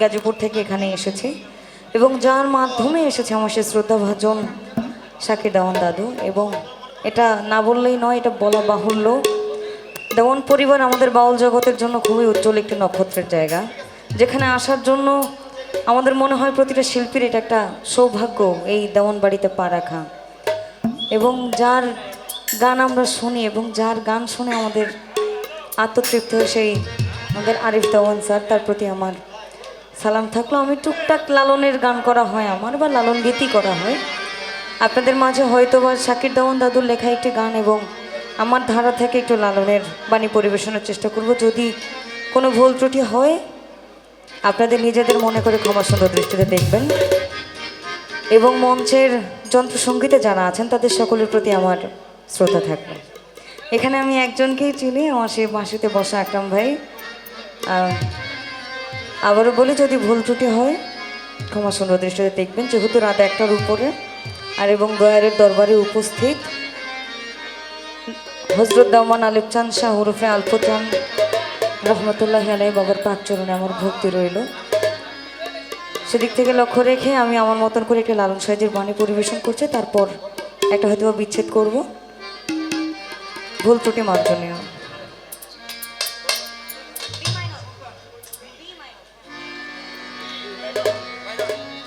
গাজীপুর থেকে এখানে এসেছে। এবং যার মাধ্যমে এসেছে আমার সে শ্রদ্ধাভাজন শাকির দেওয়ান দাদু। এবং এটা না বললেই নয়, এটা বলা বাহুল্য। দেওয়ান পরিবার আমাদের বাউল জগতের জন্য খুবই উজ্জ্বল একটি নক্ষত্রের জায়গা। যেখানে আসার জন্য আমাদের মনে হয় প্রতিটা শিল্পীর এটা একটা সৌভাগ্য এই দেওয়ান বাড়িতে পা রাখা। এবং যার গান আমরা শুনি এবং যার গান শুনে আমাদের আত্মতৃপ্ত সেই আমাদের আরিফ দেওয়ান স্যার, তার প্রতি আমার সালাম থাকল, আমি টুকটাক লালনের গান করা হয় আমার, বা লালন গীতি করা হয়। আপনাদের মাঝে হয়তো বা শাকির দেওয়ান দাদুর লেখা একটি গান এবং আমার ধারা থেকে একটু লালনের বাণী পরিবেশনের চেষ্টা করব। যদি কোনো ভুল ত্রুটি হয়, আপনাদের নিজেদের মনে করে ক্ষমা সুন্দর দৃষ্টিতে দেখবেন। এবং মঞ্চের যন্ত্রসঙ্গীতে যারা আছেন, তাদের সকলের প্রতি আমার শ্রদ্ধা থাকবে। এখানে আমি একজনকেই চিনি, আমার সেই বাঁশিতে বসা আকরাম ভাই। আবারও বলি, যদি ভুল ত্রুটি হয়, ক্ষমা সুন্দর দৃষ্টিতে দেখবেন, যেহেতু রাত একটার উপরে, আর এবং দয়ারের দরবারে উপস্থিত হজরত দামান আলিফ চান শাহ ওরফে আলফচান রহমতুল্লাহ আলাই বাবার পাক চরণে আমার ভক্তি রইল। সেদিক থেকে লক্ষ্য রেখে আমি আমার মতন করে একটা লালন সাইজের বাণী পরিবেশন করছি, তারপর একটা হয়তো বিচ্ছেদ করব। ভুল ত্রুটি মার্জনীয়। Hallelujah.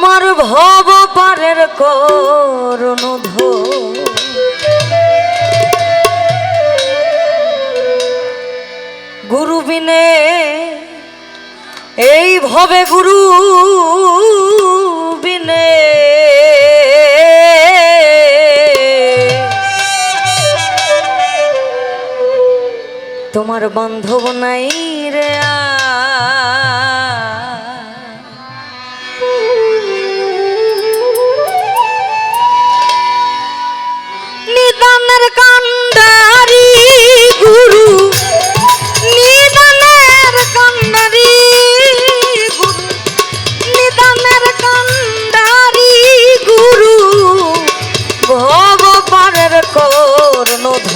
আমার ভব পারের করুণ গুরু বিনে এই ভবে গুরু বিনে তোমার বান্ধব নাই রে আ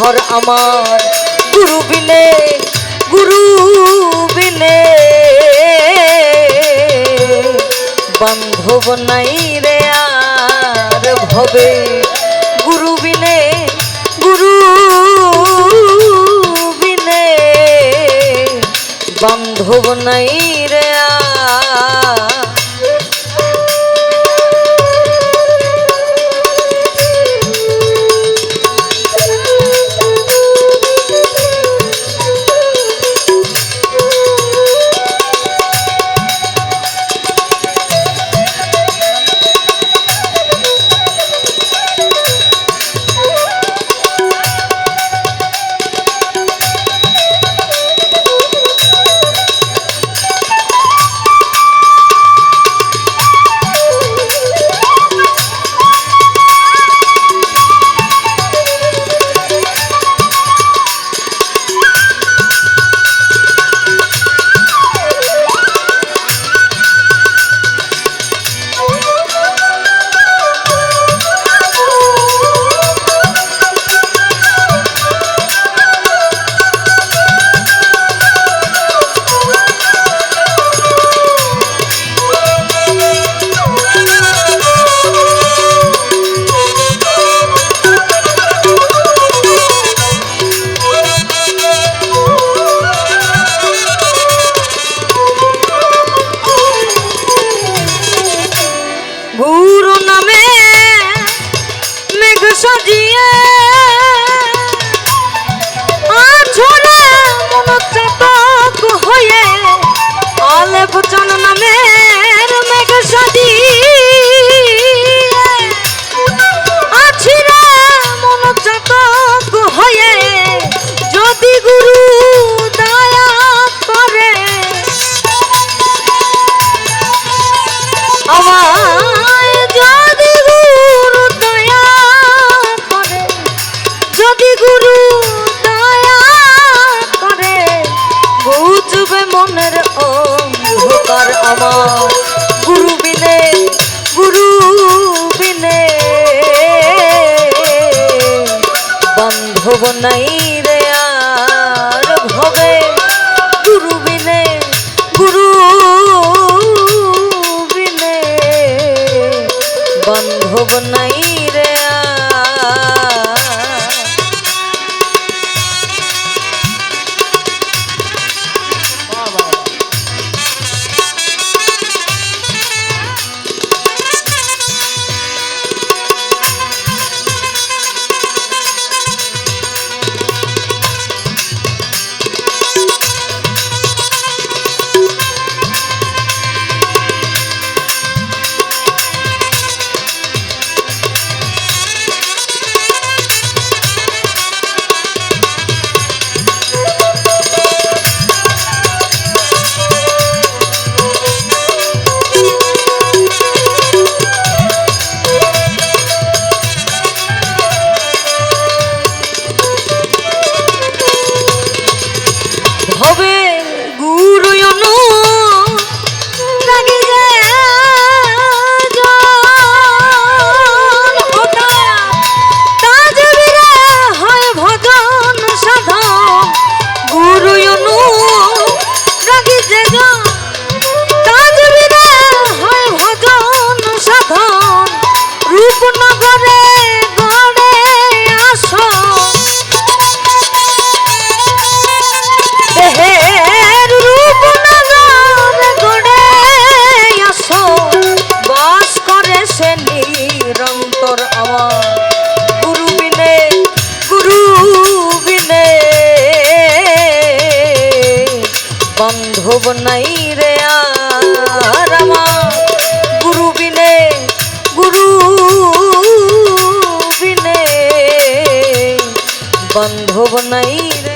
ধর আমার গুরু বিনে গুরু বিনে বান্ধব নাই রে আর ভবে গুরু বিনে গুরু বিনে বান্ধব নাই মনের অন্ধকার আমার। গুরু বিনে গুরু বিনে বান্ধব নাই রে আর ভবে। গুরু বিনে গুরু বিনে বান্ধব নাই পাওয়া গুরু বিনে গুরু বিনে। বান্ধব নাই রে রামা গুরু বিনে গুরু বিনে। বান্ধব নাই রে।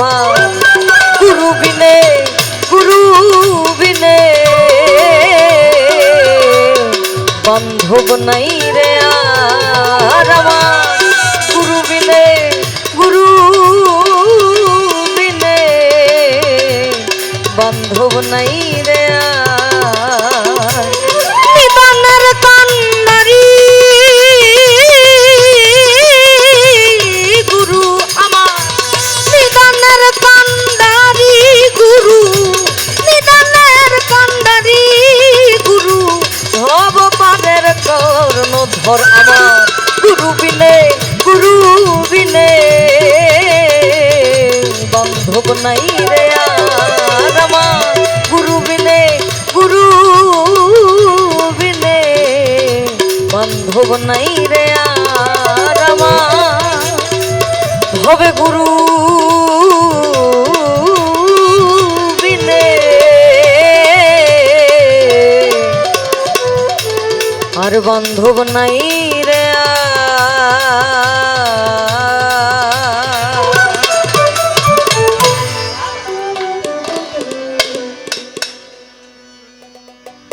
পার গুরু বিনে গুরু বিনে। বান্ধব নাই রে আর গুরু বিনে গুরু বিনে। বান্ধব নাই কর্ণ আমার। গুরু বিনে গুরু বিনে বান্ধব নাই রে আর আমার। গুরু বিনে গুরু বিনে বান্ধব নাই রে আর আমার। হবে গুরু বান্ধব নাই।